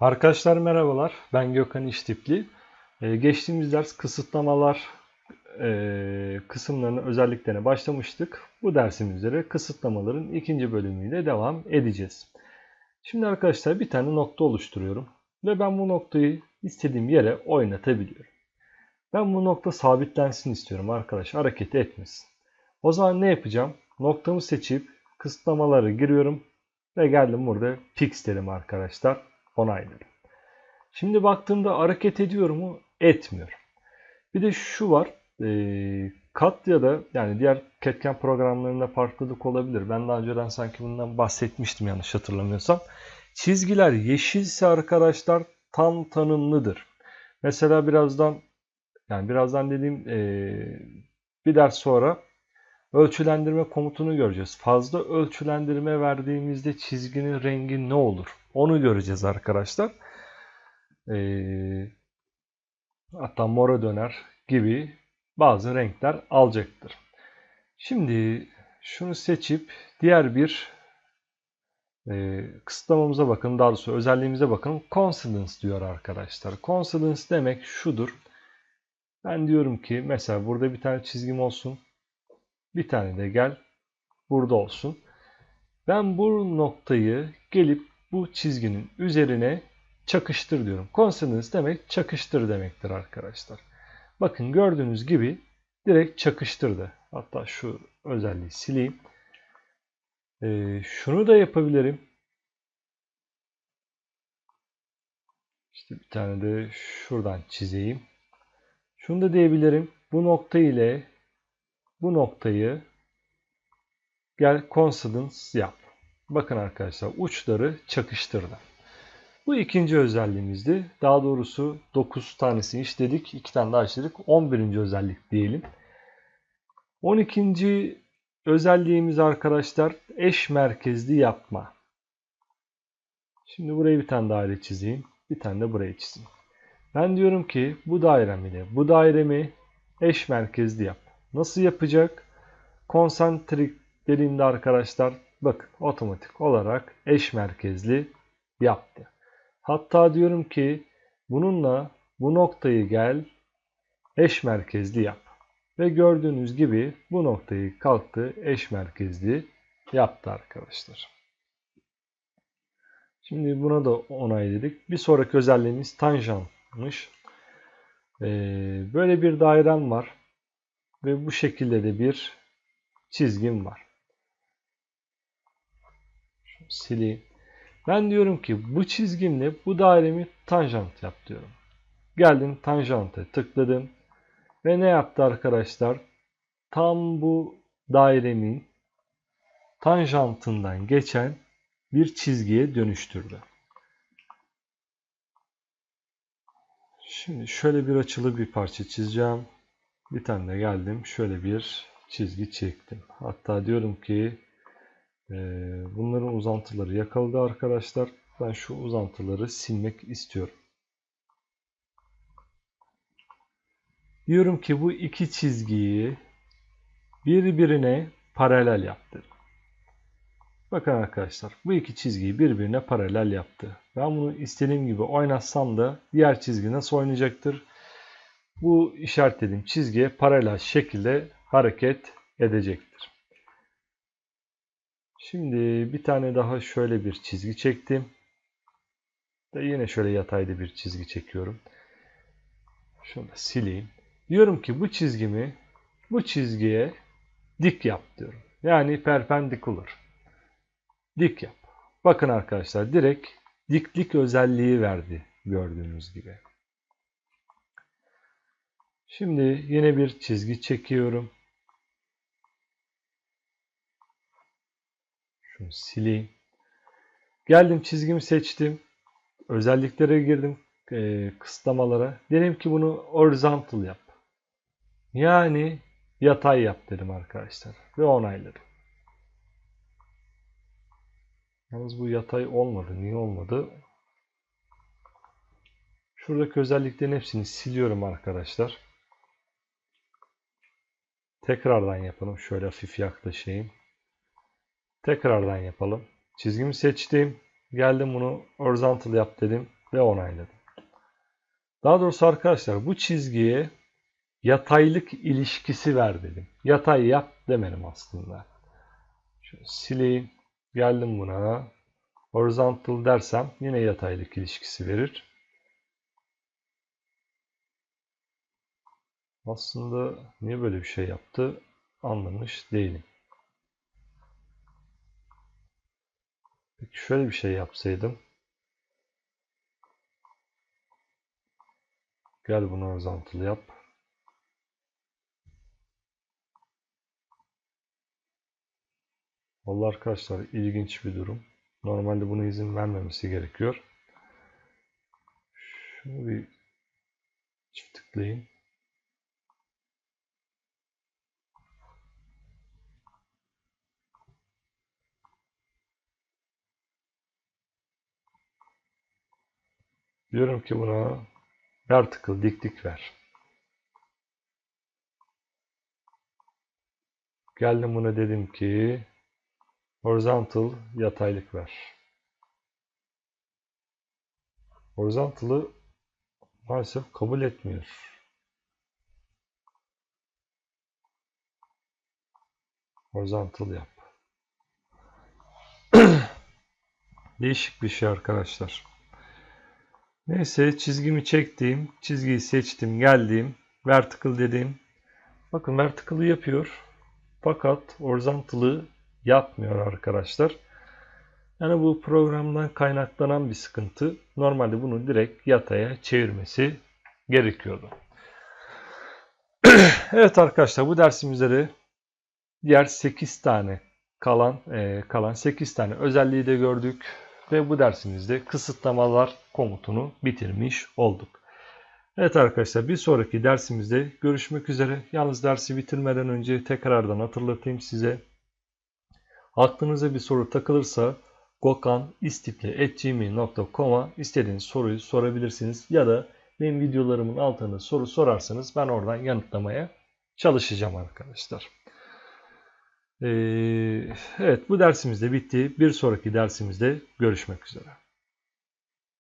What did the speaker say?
Arkadaşlar merhabalar. Ben Gökhan İştipli. Ee, geçtiğimiz ders kısıtlamalar e, kısımlarının özelliklerine başlamıştık. Bu dersimizde de kısıtlamaların ikinci bölümüyle devam edeceğiz. Şimdi arkadaşlar bir tane nokta oluşturuyorum. Ve ben bu noktayı istediğim yere oynatabiliyorum. Ben bu nokta sabitlensin istiyorum arkadaş. Hareket etmesin. O zaman ne yapacağım? Noktamı seçip kısıtlamaları giriyorum. Ve geldim burada fix dedim arkadaşlar. Onayladım. Şimdi baktığımda hareket ediyor mu? Etmiyor. Bir de şu var. E, kat ya da yani diğer ketken programlarında farklılık olabilir. Ben daha önceden sanki bundan bahsetmiştim yanlış hatırlamıyorsam. Çizgiler yeşilse arkadaşlar tam tanımlıdır. Mesela birazdan yani birazdan dediğim e, bir ders sonra ölçülendirme komutunu göreceğiz. Fazla ölçülendirme verdiğimizde çizginin rengi ne olur? Onu göreceğiz arkadaşlar. Ee, hatta mora döner gibi bazı renkler alacaktır. Şimdi şunu seçip diğer bir e, kısıtlamamıza bakın. Daha doğrusu özelliğimize bakın. Coincidence diyor arkadaşlar. Coincidence demek şudur. Ben diyorum ki mesela burada bir tane çizgim olsun. Bir tane de gel burada olsun. Ben bu noktayı gelip bu çizginin üzerine çakıştır diyorum. Coincidence demek çakıştır demektir arkadaşlar. Bakın gördüğünüz gibi direkt çakıştırdı. Hatta şu özelliği sileyim. Ee, şunu da yapabilirim. İşte bir tane de şuradan çizeyim. Şunu da diyebilirim. Bu nokta ile bu noktayı gel coincidence yap. Bakın arkadaşlar uçları çakıştırdı. Bu ikinci özelliğimizdi. Daha doğrusu 9 tanesini işledik. 2 tane daha işledik. 11. özellik diyelim. 12. özelliğimiz arkadaşlar eş merkezli yapma. Şimdi buraya bir tane daire çizeyim. Bir tane de buraya çizeyim. Ben diyorum ki bu dairem ile bu dairemi eş merkezli yap. Nasıl yapacak? Konsantrik dediğimde arkadaşlar bakın otomatik olarak eş merkezli yaptı. Hatta diyorum ki bununla bu noktayı gel eş merkezli yap. Ve gördüğünüz gibi bu noktayı kalktı eş merkezli yaptı arkadaşlar. Şimdi buna da onayladık. Bir sonraki özelliğimiz tanjantmış. Ee, böyle bir dairem var. Ve bu şekilde de bir çizgim var. Sileyim. Ben diyorum ki bu çizgimle bu dairemi tanjant yap diyorum. Geldim tanjante tıkladım. Ve ne yaptı arkadaşlar? Tam bu dairemin tanjantından geçen bir çizgiye dönüştürdü. Şimdi şöyle bir açılı bir parça çizeceğim. Bir tane de geldim. Şöyle bir çizgi çektim. Hatta diyorum ki bunların uzantıları yakaladı arkadaşlar. Ben şu uzantıları silmek istiyorum. Diyorum ki bu iki çizgiyi birbirine paralel yaptı. Bakın arkadaşlar bu iki çizgiyi birbirine paralel yaptı. Ben bunu istediğim gibi oynatsam da diğer çizgi nasıl oynayacaktır? Bu işaretlediğim çizgiye paralel şekilde hareket edecektir. Şimdi bir tane daha şöyle bir çizgi çektim. Ve yine şöyle yatayda bir çizgi çekiyorum. Şunu da sileyim. Diyorum ki bu çizgimi bu çizgiye dik yap diyorum. Yani perpendicular. Dik yap. Bakın arkadaşlar direkt diklik özelliği verdi gördüğünüz gibi. Şimdi yine bir çizgi çekiyorum. Şunu sileyim. Geldim çizgimi seçtim. Özelliklere girdim. E, kısıtlamalara. Dedim ki bunu horizontal yap. Yani yatay yap dedim arkadaşlar. Ve onayladım. Yalnız bu yatay olmadı. Niye olmadı? Şuradaki özelliklerin hepsini siliyorum arkadaşlar. Tekrardan yapalım. Şöyle hafif yaklaşayım. Tekrardan yapalım. Çizgimi seçtim. Geldim bunu horizontal yap dedim. ve onayladım. Daha doğrusu arkadaşlar bu çizgiye yataylık ilişkisi ver dedim. Yatay yap demedim aslında. Şöyle sileyim. Geldim buna. Horizontal dersem yine yataylık ilişkisi verir. Aslında niye böyle bir şey yaptı anlamış değilim. Peki şöyle bir şey yapsaydım. Gel bunu horizontal yap. Vallahi arkadaşlar ilginç bir durum. Normalde buna izin vermemesi gerekiyor. Şunu bir çift tıklayayım. Diyorum ki buna vertical diklik ver. Geldim buna dedim ki horizontal yataylık ver. Horizontal'ı maalesef kabul etmiyor. Horizontal yap. Değişik bir şey arkadaşlar. Neyse çizgimi çektiğim, çizgiyi seçtim, geldiğim, vertical dediğim. Bakın vertical'ı yapıyor. Fakat horizontal'ı yapmıyor arkadaşlar. Yani bu programdan kaynaklanan bir sıkıntı. Normalde bunu direkt yataya çevirmesi gerekiyordu. evet arkadaşlar bu dersimizde de diğer 8 tane kalan e, kalan 8 tane özelliği de gördük ve bu dersimizde kısıtlamalar komutunu bitirmiş olduk. Evet arkadaşlar bir sonraki dersimizde görüşmek üzere. Yalnız dersi bitirmeden önce tekrardan hatırlatayım size. Aklınıza bir soru takılırsa gokanistipli.gmail.com'a istediğiniz soruyu sorabilirsiniz. Ya da benim videolarımın altına soru sorarsanız ben oradan yanıtlamaya çalışacağım arkadaşlar. Ee, evet bu dersimiz de bitti. Bir sonraki dersimizde görüşmek üzere.